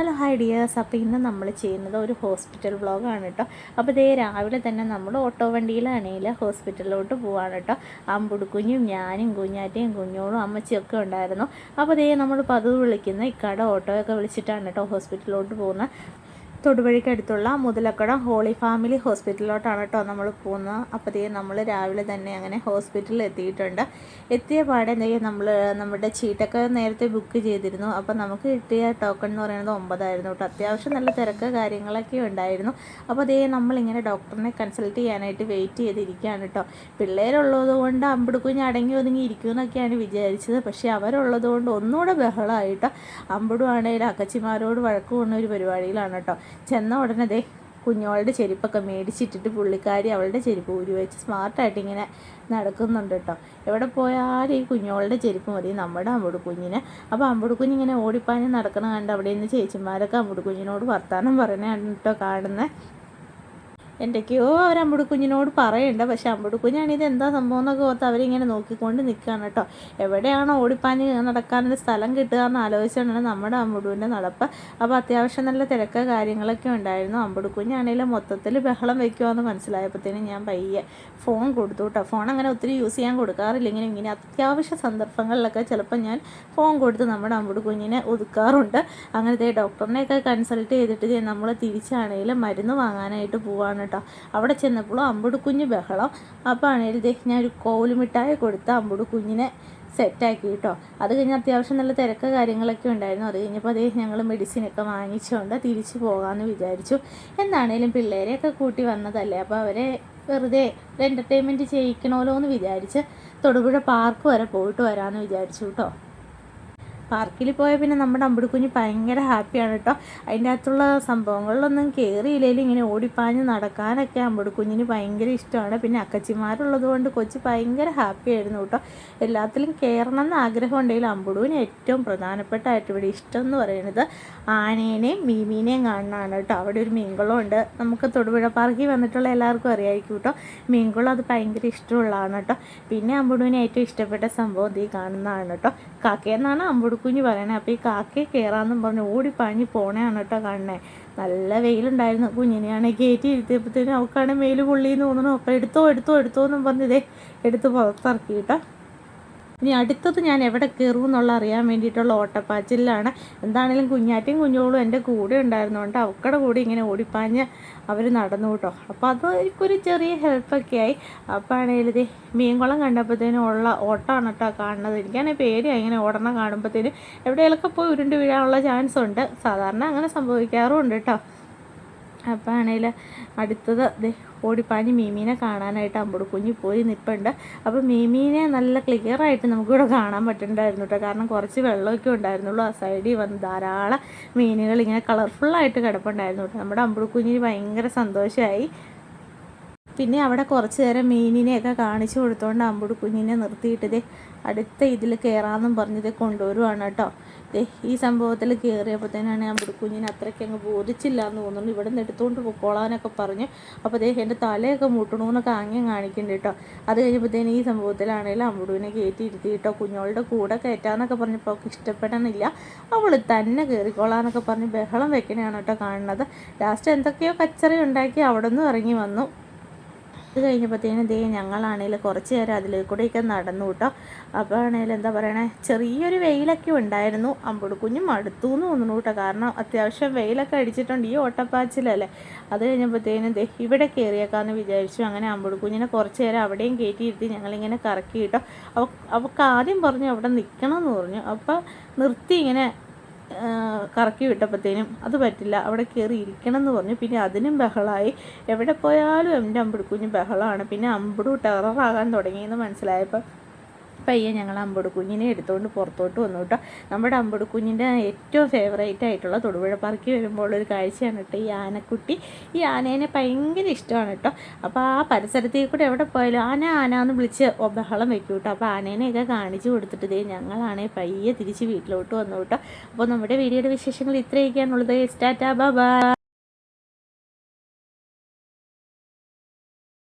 Hello hi dears. അപ്പോൾ ഇന്ന് നമ്മൾ ചെയ്യുന്നത് ഒരു ഹോസ്പിറ്റൽ വ്ളോഗാണ് കേട്ടോ. അപ്പോൾ ഇതേ രാവിലെ തന്നെ നമ്മൾ ഓട്ടോ വണ്ടിയിലാണെങ്കിൽ ഹോസ്പിറ്റലിലോട്ട് പോവാണ് കേട്ടോ. അമ്പുടുക്കുഞ്ഞും ഞാനും കുഞ്ഞാറ്റയും കുഞ്ഞോളും അമ്മച്ചിയൊക്കെ ഉണ്ടായിരുന്നു. അപ്പോൾ ഇതേ നമ്മൾ പതിവ് വിളിക്കുന്ന ഇക്കാടെ ഓട്ടോയൊക്കെ വിളിച്ചിട്ടാണ് കേട്ടോ ഹോസ്പിറ്റലിലോട്ട് പോകുന്നത്. തൊടുവഴിക്കടുത്തുള്ള മുതലക്കട ഹോളി ഫാമിലി ഹോസ്പിറ്റലിലോട്ടാണ് കേട്ടോ നമ്മൾ പോകുന്നത്. അപ്പോഴത്തേ നമ്മൾ രാവിലെ തന്നെ അങ്ങനെ ഹോസ്പിറ്റലിൽ എത്തിയിട്ടുണ്ട്. എത്തിയ പാടെ എന്തെങ്കിലും നമ്മൾ നമ്മുടെ ചീട്ടൊക്കെ നേരത്തെ ബുക്ക് ചെയ്തിരുന്നു. അപ്പോൾ നമുക്ക് കിട്ടിയ ടോക്കൺ എന്ന് പറയുന്നത് ഒമ്പതായിരുന്നു കേട്ടോ. അത്യാവശ്യം നല്ല തിരക്ക് കാര്യങ്ങളൊക്കെ ഉണ്ടായിരുന്നു. അപ്പോൾ അതേ നമ്മളിങ്ങനെ ഡോക്ടറിനെ കൺസൾട്ട് ചെയ്യാനായിട്ട് വെയിറ്റ് ചെയ്തിരിക്കുകയാണ് കേട്ടോ. പിള്ളേരുള്ളത് കൊണ്ട് അമ്പിടുക്കുഞ്ഞ് അടങ്ങി ഒതുങ്ങി ഇരിക്കുമെന്നൊക്കെയാണ് വിചാരിച്ചത്. പക്ഷേ അവരുള്ളത് കൊണ്ട് ഒന്നുകൂടെ ബഹളമായിട്ടോ അമ്പിടുവാണെങ്കിൽ അക്കച്ചിമാരോട് വഴക്ക് പോകുന്ന ഒരു പരിപാടിയിലാണ് കേട്ടോ. ചെന്ന ഉടനെ ദേ കുഞ്ഞോളുടെ ചെരുപ്പൊക്കെ മേടിച്ചിട്ടിട്ട് പുള്ളിക്കാരി അവളുടെ ചെരുപ്പ് ഊരി വെച്ച് സ്മാർട്ടായിട്ട് ഇങ്ങനെ നടക്കുന്നുണ്ട് കേട്ടോ. എവിടെ പോയാലും ഈ കുഞ്ഞോളുടെ ചെരുപ്പ് മതി. നമ്മുടെ അമ്പുട് കുഞ്ഞിന്. അപ്പോൾ അമ്പുട് കുഞ്ഞിങ്ങനെ ഓടിപ്പാഞ്ഞ് നടക്കണ കണ്ട് അവിടെ നിന്ന് ചേച്ചിമാരൊക്കെ അമ്പുട് കുഞ്ഞിനോട് വർത്തമാനം പറയണതാണ് കേട്ടോ കാണുന്നത് എന്തൊക്കെയോ അവർ അമ്പുട് കുഞ്ഞിനോട് പറയണ്ട. പക്ഷെ അമ്പുട് കുഞ്ഞാണ് ഇത് എന്താ സംഭവം എന്നൊക്കെ ഓർത്ത് അവരിങ്ങനെ നോക്കിക്കൊണ്ട് നിൽക്കുകയാണ് കേട്ടോ. എവിടെയാണോ ഓടിപ്പാഞ്ഞ് നടക്കാനൊരു സ്ഥലം കിട്ടുക എന്ന് ആലോചിച്ചുകൊണ്ടാണ് നമ്മുടെ അമ്പുടുവിന്റെ നടപ്പ്. അപ്പോൾ അത്യാവശ്യം നല്ല തിരക്ക കാര്യങ്ങളൊക്കെ ഉണ്ടായിരുന്നു. അമ്പുട് കുഞ്ഞാണെങ്കിലും മൊത്തത്തിൽ ബഹളം വയ്ക്കുമെന്ന് മനസ്സിലായപ്പോഴത്തേനും ഞാൻ പയ്യെ ഫോൺ കൊടുത്തു കേട്ടോ. ഫോൺ അങ്ങനെ ഒത്തിരി യൂസ് ചെയ്യാൻ കൊടുക്കാറില്ല ഇങ്ങനെ ഇങ്ങനെ അത്യാവശ്യ സന്ദർഭങ്ങളിലൊക്കെ ചിലപ്പോൾ ഞാൻ ഫോൺ കൊടുത്ത് നമ്മുടെ അമ്പുട് കുഞ്ഞിനെ ഒതുക്കാറുണ്ട്. അങ്ങനത്തെ ഡോക്ടറിനെയൊക്കെ കൺസൾട്ട് ചെയ്തിട്ട് നമ്മൾ തിരിച്ചാണെങ്കിലും മരുന്ന് വാങ്ങാനായിട്ട് പോവാണ് കേട്ടോ. അവിടെ ചെന്നപ്പോഴും അമ്പുട് കുഞ്ഞ് ബഹളം അപ്പോൾ ആണെങ്കിൽ ഞാൻ ഒരു കോലുമിഠായി കൊടുത്ത് അമ്പുട് കുഞ്ഞിനെ സെറ്റാക്കി കേട്ടോ. അത് കഴിഞ്ഞ് അത്യാവശ്യം നല്ല തിരക്ക് കാര്യങ്ങളൊക്കെ ഉണ്ടായിരുന്നു. അത് കഴിഞ്ഞപ്പോൾ അതേ ഞങ്ങൾ മെഡിസിനൊക്കെ വാങ്ങിച്ചുകൊണ്ട് തിരിച്ചു പോകാമെന്ന് വിചാരിച്ചു. എന്താണേലും പിള്ളേരെയൊക്കെ കൂട്ടി വന്നതല്ലേ? അപ്പോൾ അവരെ വെറുതെ ഒരു എന്റർടൈൻമെന്റ് ചെയ്യിക്കണമല്ലോ എന്ന് വിചാരിച്ച് തൊടുപുഴ പാർക്ക് വരെ പോയിട്ട് വരാമെന്ന് വിചാരിച്ചു കേട്ടോ. പാർക്കിൽ പോയ പിന്നെ നമ്മുടെ അമ്പിടിക്കുഞ്ഞ് ഭയങ്കര ഹാപ്പിയാണ് കേട്ടോ. അതിന്റെ അകത്തുള്ള സംഭവങ്ങളിലൊന്നും കയറിയില്ലെങ്കിലും ഇങ്ങനെ ഓടിപ്പാഞ്ഞ് നടക്കാനൊക്കെ അമ്പിടിക്കുഞ്ഞിന് ഭയങ്കര ഇഷ്ടമാണ്. പിന്നെ അക്കച്ചിമാരുള്ളത് കൊണ്ട് കൊച്ച് ഭയങ്കര ഹാപ്പി ആയിരുന്നു കേട്ടോ. എല്ലാത്തിലും കയറണം എന്ന് ആഗ്രഹം ഉണ്ടെങ്കിലും അമ്പുടുവിന് ഏറ്റവും പ്രധാനപ്പെട്ടായിട്ട് ഇവിടെ ഇഷ്ടം എന്ന് പറയുന്നത് ആനേനെയും മീമീനെയും കാണാനാണ് കേട്ടോ. അവിടെ ഒരു മീൻകുളം ഉണ്ട്. നമുക്ക് തൊടുപുഴ പാർക്കിൽ വന്നിട്ടുള്ള എല്ലാവർക്കും അറിയായിരിക്കും കേട്ടോ. മീൻകുളം അത് ഭയങ്കര ഇഷ്ടമുള്ളതാണ് കേട്ടോ. പിന്നെ അമ്പുടുവിന് ഏറ്റവും ഇഷ്ടപ്പെട്ട സംഭവം ഈ കാണുന്നതാണ് കേട്ടോ. കാക്കയെന്നാണ് അമ്പുടുക്കുഞ്ഞ് പറയണേ അപ്പോൾ ഈ കാക്കയെ കയറാമെന്നും പറഞ്ഞ് ഓടി പണി പോണേയാണ് കേട്ടോ കാണണേ നല്ല വെയിലുണ്ടായിരുന്നു. കുഞ്ഞിനെയാണെങ്കിൽ കയറ്റി ഇരുത്തിയപ്പോഴത്തേനും അവൾക്കാണെങ്കിൽ വെയിൽ പൊള്ളിയെന്ന് തോന്നുന്നു അപ്പോൾ എടുത്തോ എടുത്തോ എടുത്തോ എന്നും പറഞ്ഞ് എടുത്ത് പുറത്തിറക്കി കേട്ടോ. ഇനി അടുത്തത് ഞാൻ എവിടെ കയറും എന്നുള്ള അറിയാൻ വേണ്ടിയിട്ടുള്ള ഓട്ടപ്പാച്ചിലാണ് എന്താണെങ്കിലും കുഞ്ഞാറ്റയും കുഞ്ഞോളും എന്റെ കൂടെ ഉണ്ടായിരുന്നുകൊണ്ട് അവക്കടെ കൂടി ഇങ്ങനെ ഓടിപ്പാഞ്ഞ് അവർ നടന്നു കേട്ടോ. അപ്പോൾ അത് എനിക്കൊരു ചെറിയ ഹെൽപ്പൊക്കെ ആയി. അപ്പോൾ ആണെങ്കിൽ ഇത് മീൻകുളം കണ്ടപ്പോഴത്തേനും ഉള്ള ഓട്ടമാണ് കേട്ടോ കാണുന്നത്. എനിക്കാണെങ്കിൽ പേടിയാണ് ഇങ്ങനെ ഓടണം കാണുമ്പോഴത്തേനും. എവിടെയെങ്കിലൊക്കെ പോയി ഉരുണ്ട് വീഴാനുള്ള ചാൻസ് ഉണ്ട്. സാധാരണ അങ്ങനെ സംഭവിക്കാറുമുണ്ട് കേട്ടോ. അപ്പം ആണെങ്കിൽ അടുത്തത് ഓടിപ്പാഞ്ഞ് മീമീനെ കാണാനായിട്ട് അമ്പട് കുഞ്ഞ് പോയി നിൽപ്പുണ്ട് അപ്പോൾ മീമീനെ നല്ല ക്ലിയർ ആയിട്ട് നമുക്കിവിടെ കാണാൻ പറ്റുന്നുണ്ടായിരുന്നു കേട്ടോ കാരണം കുറച്ച് വെള്ളമൊക്കെ ഉണ്ടായിരുന്നുള്ളൂ. ആ സൈഡിൽ വന്ന് ധാരാളം മീനുകൾ ഇങ്ങനെ കളർഫുള്ളായിട്ട് കിടപ്പുണ്ടായിരുന്നു കേട്ടോ നമ്മുടെ അമ്പട് കുഞ്ഞിന് ഭയങ്കര സന്തോഷമായി പിന്നെ അവിടെ കുറച്ച് നേരം മീനിനെയൊക്കെ കാണിച്ചു കൊടുത്തുകൊണ്ട് അമ്പുട് കുഞ്ഞിനെ നിർത്തിയിട്ടത് അടുത്ത ഇതിൽ കയറാമെന്നും പറഞ്ഞത് കൊണ്ടുവരുവാണ് കേട്ടോ ഈ സംഭവത്തിൽ കയറിയപ്പോഴത്തേനാണ് ഒരു കുഞ്ഞിനെ അത്രയ്ക്ക് അങ്ങ് ബോധിച്ചില്ല എന്ന് തോന്നുന്നു. ഇവിടെ നിന്ന് എടുത്തുകൊണ്ട് പൊക്കോളാനൊക്കെ പറഞ്ഞു. അപ്പോൾ ദേ എന്റെ തലയൊക്കെ മുട്ടണമെന്നൊക്കെ ആംഗ്യം കാണിക്കുന്നുണ്ട് കേട്ടോ. അത് കഴിഞ്ഞപ്പോഴത്തേന് ഈ സംഭവത്തിലാണെങ്കിലും അമ്പുടുവിനെ കയറ്റി ഇരുത്തി കേട്ടോ. കുഞ്ഞോളുടെ കൂടെ കയറ്റാന്നൊക്കെ പറഞ്ഞപ്പോൾ അവൾക്ക് ഇഷ്ടപ്പെടണില്ല. അവൾ തന്നെ കയറിക്കോളാന്നൊക്കെ പറഞ്ഞ് ബഹളം വെക്കണയാണ് കേട്ടോ കാണുന്നത്. ലാസ്റ്റ് എന്തൊക്കെയോ കച്ചറി ഉണ്ടാക്കി അവിടെ നിന്ന് ഇറങ്ങി വന്നു. അത് കഴിഞ്ഞപ്പോഴത്തേനും ദേ ഞങ്ങളാണെങ്കിൽ കുറച്ച് നേരം അതിൽ കൂടെയൊക്കെ നടന്നു കേട്ടോ. അപ്പോൾ ആണെങ്കിൽ എന്താ പറയണേ? ചെറിയൊരു വെയിലൊക്കെ ഉണ്ടായിരുന്നു. അമ്പുടുക്കുഞ്ഞും അടുത്തു എന്ന് തോന്നുന്നു കേട്ടോ. കാരണം അത്യാവശ്യം വെയിലൊക്കെ അടിച്ചിട്ടുണ്ട് ഈ ഓട്ടപ്പാച്ചിലല്ലേ. അത് കഴിഞ്ഞപ്പോഴത്തേനും ദേ ഇവിടെ കയറിയേക്കാന്ന് വിചാരിച്ചു. അങ്ങനെ അമ്പുടുക്കുഞ്ഞിനെ കുറച്ച് നേരം അവിടെയും കയറ്റിയിരുത്തി ഞങ്ങളിങ്ങനെ കറക്കി കേട്ടോ. അവ അവൾക്ക് ആദ്യം പറഞ്ഞു അവിടെ നിൽക്കണം എന്ന് പറഞ്ഞു. അപ്പോൾ നിർത്തി ഇങ്ങനെ കറക്കി വിട്ടപ്പോഴത്തേനും അത് പറ്റില്ല അവിടെ കയറി ഇരിക്കണം എന്ന് പറഞ്ഞു. പിന്നെ അതിനും ബഹളമായി എവിടെ പോയാലും എന്റെ അമ്പിടുക്കുഞ്ഞ് ബഹളമാണ് പിന്നെ അമ്പിടു ടെററാകാൻ തുടങ്ങിയെന്ന് മനസ്സിലായപ്പോൾ പയ്യെ ഞങ്ങൾ അമ്പട് കുഞ്ഞിനെ എടുത്തുകൊണ്ട് പുറത്തോട്ട് വന്നു കേട്ടോ. നമ്മുടെ അമ്പട് കുഞ്ഞിന്റെ ഏറ്റവും ഫേവറേറ്റ് ആയിട്ടുള്ള തൊടുപുഴ പാർക്കിൽ വരുമ്പോൾ ഒരു കാഴ്ചയാണ് കേട്ടോ ഈ ആനക്കുട്ടി. ഈ ആനേനെ ഭയങ്കര ഇഷ്ടമാണ് കേട്ടോ. അപ്പോൾ ആ പരിസരത്തിൽ കൂടെ എവിടെ പോയാലും ആന ആന എന്ന് വിളിച്ച് ബഹളം വെക്കും കേട്ടോ. അപ്പോൾ ആനേനെയൊക്കെ കാണിച്ചു കൊടുത്തിട്ട് ഇതേ ഞങ്ങളാണേ പയ്യെ തിരിച്ച് വീട്ടിലോട്ട് വന്നു കേട്ടോ. അപ്പോൾ നമ്മുടെ വീഡിയോയുടെ വിശേഷങ്ങൾ ഇത്രയൊക്കെയാണുള്ളത്. സ്റ്റാറ്റാ ബൈ